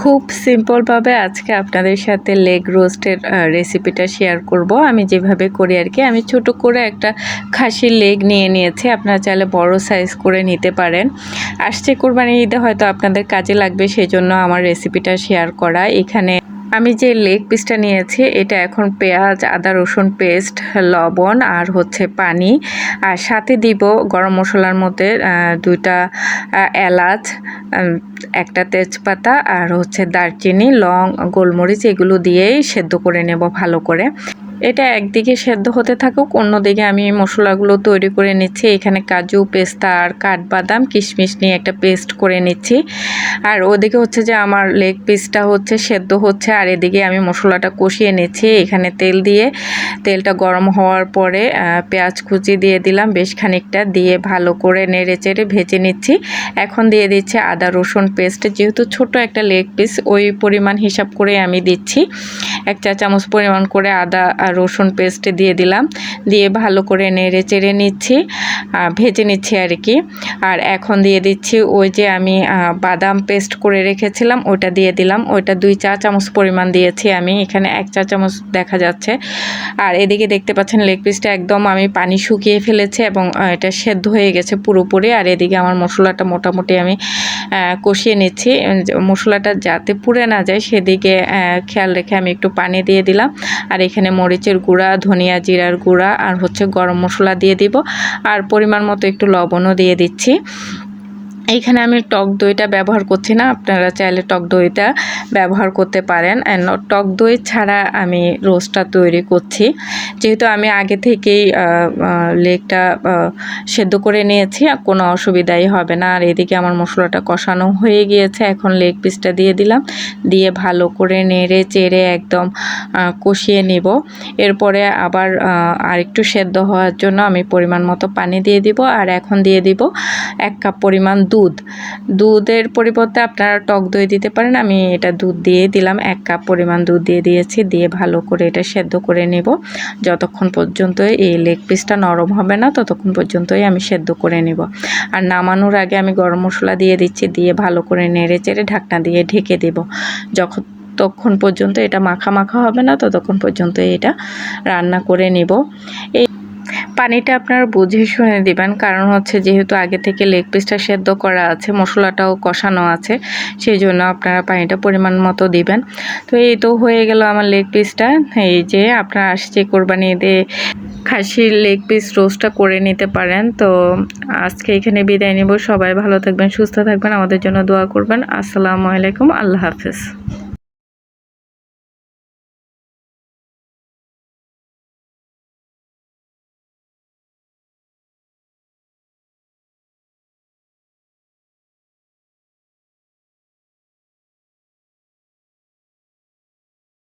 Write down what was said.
খুব সিম্পলভাবে আজকে আপনাদের সাথে লেগ রোস্টের রেসিপিটা শেয়ার করব। আমি যেভাবে করি আর কি, আমি ছোট করে একটা খাসির লেগ নিয়ে নিয়েছি। আপনারা চাইলে বড় সাইজ করে নিতে পারেন। আসছে কোরবানি ঈদে হয়তো আপনাদের কাজে লাগবে সেই জন্য আমার রেসিপিটা শেয়ার করা। এখানে আমি যে লেগ পিসটা নিয়েছি, এটা এখন পেঁয়াজ, আদা, রসুন পেস্ট লবণ আর হচ্ছে পানি। আর সাথে দিব গরম মশলার মধ্যে দুইটা এলাচ একটা তেজপাতা আর হচ্ছে দারচিনি, লং, গোলমরিচ, এগুলো দিয়েই সেদ্ধ করে নেব ভালো করে। এটা একদিকে সেদ্ধ হতে থাকুক, অন্যদিকে আমি মশলাগুলো তৈরি করে নিচ্ছি। এখানে কাজু, পেস্তা আর কাঠবাদাম, কিশমিশ নিয়ে একটা পেস্ট করে নিচ্ছি। আর ওদিকে হচ্ছে যে আমার লেগ পিসটা হচ্ছে সেদ্ধ হচ্ছে, আর এদিকে আমি মশলাটা কষিয়ে নিচ্ছি। এখানে তেল দিয়ে, তেলটা গরম হওয়ার পরে পেঁয়াজ কুচি দিয়ে দিলাম, বেশ খানিকটা দিয়ে ভালো করে নেড়ে চেড়ে ভেজে নিচ্ছি। এখন দিয়ে দিচ্ছি আদা, রসুন পেস্ট। যেহেতু ছোট একটা লেগ পিস, ওই পরিমাণ হিসাব করে আমি দিচ্ছি। এক চা চামচ পরিমাণ করে আদা রসুন পেস্ট দিয়ে দিলাম। দিয়ে ভালো করে নেড়ে চেড়ে নিচ্ছি ভেজে নিচ্ছি আর কি। আর এখন দিয়ে দিচ্ছি ওই যে আমি বাদাম পেস্ট করে রেখেছিলাম, ওইটা দিয়ে দিলাম। ওইটা দুই চা চামচ পরিমাণ দিয়েছি আমি, এখানে এক চা চামচ দেখা যাচ্ছে। আর এদিকে দেখতে পাচ্ছেন লেগ পিসটা একদম আমি পানি শুকিয়ে ফেলেছি এবং এটা সেদ্ধ হয়ে গেছে পুরোপুরি। আর এদিকে আমার মশলাটা মোটামুটি আমি কষিয়ে নিচ্ছি। মশলাটা যাতে পুড়ে না যায়, সেদিকে খেয়াল রেখে আমি একটু পানি দিয়ে দিলাম। আর এখানে মরিচের গুঁড়া, ধনিয়া জিরার গুঁড়া আর হচ্ছে গরম মশলা দিয়ে দিব। আর পরিমাণ মতো একটু লবণও দিয়ে দিচ্ছি। এইখানে আমি টক দইটা ব্যবহার করছি না, আপনারা চাইলে টক দইটা ব্যবহার করতে পারেন। অ্যান্ড টক দই ছাড়া আমি রোস্টটা তৈরি করছি। যেহেতু আমি আগে থেকেই লেগটা সেদ্ধ করে নিয়েছি কোনো অসুবিধাই হবে না। আর এদিকে আমার মশলাটা কষানো হয়ে গিয়েছে, এখন লেগ পিসটা দিয়ে দিলাম। দিয়ে ভালো করে নেড়ে চেড়ে একদম কষিয়ে নিব। এরপরে আবার আরেকটু সেদ্ধ হওয়ার জন্য আমি পরিমাণ মতো পানি দিয়ে দিব। আর এখন দিয়ে দিব এক কাপ পরিমাণ দুধ। দুধের পরিবর্তে আপনারা টক দই দিতে পারেন। আমি এটা দুধ দিয়ে দিলাম। এক কাপ পরিমাণ দুধ দিয়ে দিয়েছি। দিয়ে ভালো করে এটা সেদ্ধ করে নেব। যতক্ষণ পর্যন্ত এই লেগ পিসটা নরম হবে না, ততক্ষণ পর্যন্তই আমি সেদ্ধ করে নেব। আর নামানোর আগে আমি গরম মশলা দিয়ে দিচ্ছি। দিয়ে ভালো করে নেড়ে চেড়ে ঢাকনা দিয়ে ঢেকে দেব। যখন তখন পর্যন্ত এটা মাখা মাখা হবে না, ততক্ষণ পর্যন্ত এটা রান্না করে নেব। এই পানিটা আপনারা বুঝে শুনে দিবেন। কারণ হচ্ছে যেহেতু আগে থেকে লেগ পিসটা সেদ্ধ করা আছে, মশলাটাও কষানো আছে সেই জন্য আপনারা পানিটা পরিমাণ মতো দিবেন। তো এই তো হয়ে গেল আমার লেগ পিসটা। এই যে আপনারা আসছে কোরবানি দিয়ে খাসির লেগ পিস রোস্টটা করে নিতে পারেন। তো আজকে এখানে বিদায় নেব। সবাই ভালো থাকবেন, সুস্থ থাকবেন। আমাদের জন্য দোয়া করবেন। আসসালামু আলাইকুম। আল্লাহ হাফেজ।